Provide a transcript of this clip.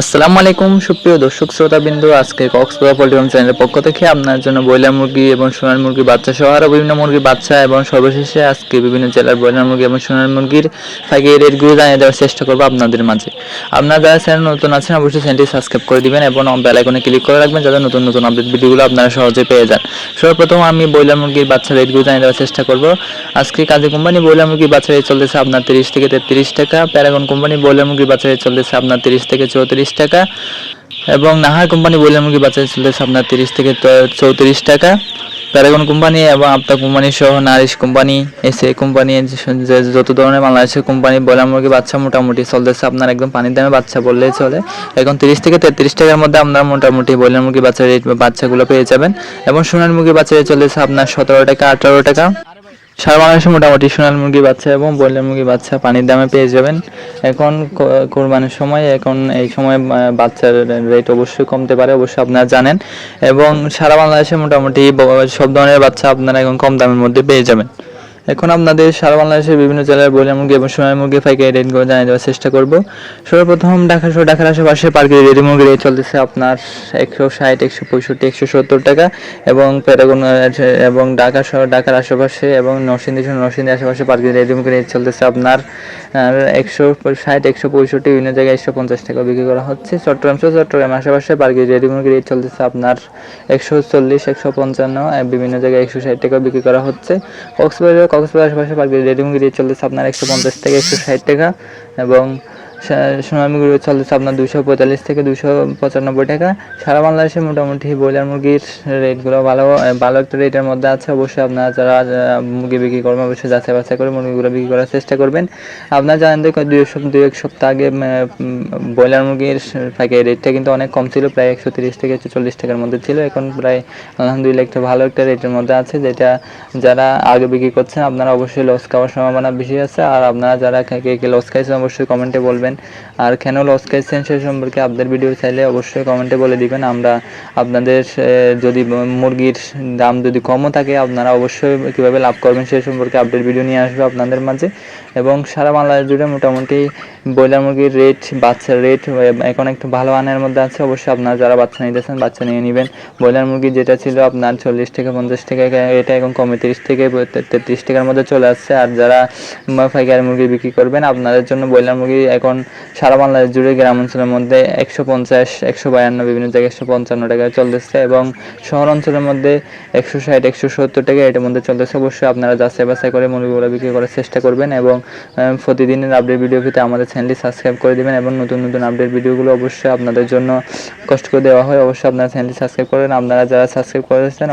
আসসালামু আলাইকুম, সুপ্রিয় দর্শক শ্রোতা বিন্দু আজকে কক্সবাজার পল্টিফার্ম চ্যানেলের পক্ষ থেকে আপনার জন্য ব্রয়লার মুরগি এবং সোনার মুরগি বাচ্চা সহ আরও বিভিন্ন মুরগির বাচ্চা এবং সর্বশেষে আজকে বিভিন্ন জেলার ব্রয়লার মুরগি এবং সোনার মুরগির পাইকারি রেটগুলো জানিয়ে দেওয়ার চেষ্টা করব আপনাদের মাঝে। আপনারা যারা চ্যানেল নতুন আছেন, অবশ্যই চ্যানেলটি সাবস্ক্রাইব করে দিবেন এবং বেল আইকনে ক্লিক করে রাখবেন যাতে নতুন নতুন আপডেট ভিডিওগুলো আপনারা সহজে পেয়ে যান। সর্বপ্রথম আমি ব্রয়লার মুরগির বাচ্চা রেটগুলো জানিয়ে দেওয়ার চেষ্টা করব। আজকে কাজী কোম্পানি ব্রয়লার মুরগির বাচ্চা রেট চলতেছে আপনার তিরিশ থেকে তেত্রিশ টাকা। প্যারাগন কোম্পানি ব্রয়লার মুরগির বাচ্চা রেট চলতেছে আপনার তিরিশ থেকে চৌত্রিশ টাকা এবং নাহার কোম্পানি ব্রয়লার মুরগি বাচ্চা চলতেছে আপনার তিরিশ থেকে চৌত্রিশ টাকা। প্যারাগন কোম্পানি এবং আপতা কোম্পানি সহ নারিশ কোম্পানি এসে কোম্পানি যত ধরনের বাংলাদেশের কোম্পানি ব্রয়লার মুরগি বাচ্চা মোটামুটি চলতেছে, আপনার একদম পানির দামে বাচ্চা বললেই চলে। এখন তিরিশ থেকে তেত্রিশ টাকার মধ্যে আপনার মোটামুটি ব্রয়লার মুরগি বাচ্চা রেট বাচ্চাগুলো পেয়ে যাবেন। এবং সোনার মুরগি বাচ্চা রেট আপনার সতেরো টাকা, আঠারো টাকা। সারা বাংলাদেশে মোটামুটি সোনাল মুরগি বাচ্চা এবং ব্রয়লার মুরগি বাচ্চা পানির দামে পেয়ে যাবেন। এখন কোরবানির সময়, এখন এই সময় বাচ্চার রেট অবশ্যই কমতে পারে, অবশ্যই আপনারা জানেন। এবং সারা বাংলাদেশে মোটামুটি সব ধরনের বাচ্চা আপনারা এখন কম দামের মধ্যে পেয়ে যাবেন। এখন আপনাদের সারা বাংলাদেশের বিভিন্ন জেলার ব্রয়লার মুরগি এবং সোনার মুরগি পাইকারি রেটগুলো জানিয়ে দেওয়ার চেষ্টা করব। সর্বপ্রথম ঢাকা শহর, ঢাকার আশেপাশে পার্কের রেডি মুরগি রেট চলতেছে আপনার একশো ষাট, একশো পঁয়ষট্টি, একশো সত্তর টাকা এবং প্যারাগন এবং ঢাকা শহর, ঢাকার আশেপাশে এবং নরসিংদী শহর, নরসিংদীর আশেপাশে পার্কের রেডি মুরগি রেট চলতেছে আপনার একশো ষাট, একশো পঁয়ষট্টি, বিভিন্ন জায়গায় একশো পঞ্চাশ টাকা বিক্রি করা হচ্ছে। চট্টগ্রাম সহ চট্টগ্রাম। আশেপাশে বার্গি রেডি মুরগি রেট চলতেছে আপনার একশো চল্লিশ, একশো পঞ্চান্ন, আর বিভিন্ন জায়গায় একশো ষাট টাকা বিক্রি করা হচ্ছে। কক্সবাজার কক্সবাজার আশেপাশে বার্গি রেডি মুরগি রেট চলতেছে আপনার একশো পঞ্চাশ থেকে একশো ষাট টাকা এবং সোনার মুরগি রেট চলতেছে আপনার দুশো পঁয়তাল্লিশ থেকে দুশো পঁচানব্বই টাকা। সারা বাংলাদেশে মোটামুটি ব্রয়লার মুরগির রেটগুলো ভালো ভালো একটা রেটের মধ্যে আছে। অবশ্যই আপনারা যারা মুরগি বিক্রি করবেন অবশ্যই যাচাই বাছাই করে মুরগিগুলো বিক্রি করার চেষ্টা করবেন। আপনারা জানেন যে দুই সপ্তাহ, দুই এক সপ্তাহ আগে ব্রয়লার মুরগির পাইকারি রেটটা কিন্তু অনেক কম ছিল, প্রায় একশো তিরিশ থেকে একশো চল্লিশ টাকার মধ্যে ছিল। এখন প্রায় আলহামদুলিল্লাহ একটা ভালো একটা রেটের মধ্যে আছে, যেটা যারা আগে বিক্রি করছেন, আপনারা অবশ্যই লস খাওয়ার সম্ভাবনা বেশি আছে। আর আপনারা যারা কে কে লস খাইছেন, অবশ্যই কমেন্টে বলবেন। আর কেন লস খাইছেন সে সম্পর্কে আপনাদের ভিডিও চাইলে অবশ্যই কমেন্টে বলে দিবেন। আমরা আপনাদের যদি মুরগির দাম যদি কমও থাকে, আপনারা অবশ্যই কীভাবে লাভ করবেন সে সম্পর্কে আপডেট ভিডিও নিয়ে আসবে আপনাদের মাঝে। এবং সারা বাংলাদেশ জুড়ে মোটামুটি ব্রয়লার মুরগির রেট বাচ্চার রেট এখন একটু ভালো আনের মধ্যে আছে। অবশ্যই আপনারা যারা বাচ্চা নিতেছেন, বাচ্চা নিয়ে নেবেন। ব্রয়লার মুরগি যেটা ছিল আপনার চল্লিশ থেকে পঞ্চাশ টাকা এটা এখন কমে তিরিশ থেকে তেত্রিশ টাকার মধ্যে চলে আসছে। আর যারা পাইকারি মুরগি বিক্রি করবেন, আপনাদের জন্য ব্রয়লার মুরগি এখন সারা বাংলাদেশ জুড়ে গ্রাম অঞ্চলের মধ্যে একশো পঞ্চাশ, একশো বায়ান্ন, বিভিন্ন জায়গায় একশো পঞ্চান্ন টাকায় চলতেছে এবং শহর অঞ্চলের মধ্যে একশো ষাট, একশো সত্তর টাকা এটার মধ্যে চলতেছে। অবশ্যই আপনারা যাচাই বাছাই করে মুরগিগুলো বিক্রি করার চেষ্টা করবেন এবং প্রতিদিনের আপডেট ভিডিও পেতে আমাদের চ্যানেলটি সাবস্ক্রাইব করে দিবেন এবং নতুন নতুন আপডেট ভিডিওগুলো অবশ্যই আপনাদের জন্য কষ্ট করে দেওয়া হয়। অবশ্যই আপনারা চ্যানেলটি সাবস্ক্রাইব করেন। আপনারা যারা সাবস্ক্রাইব করেছেন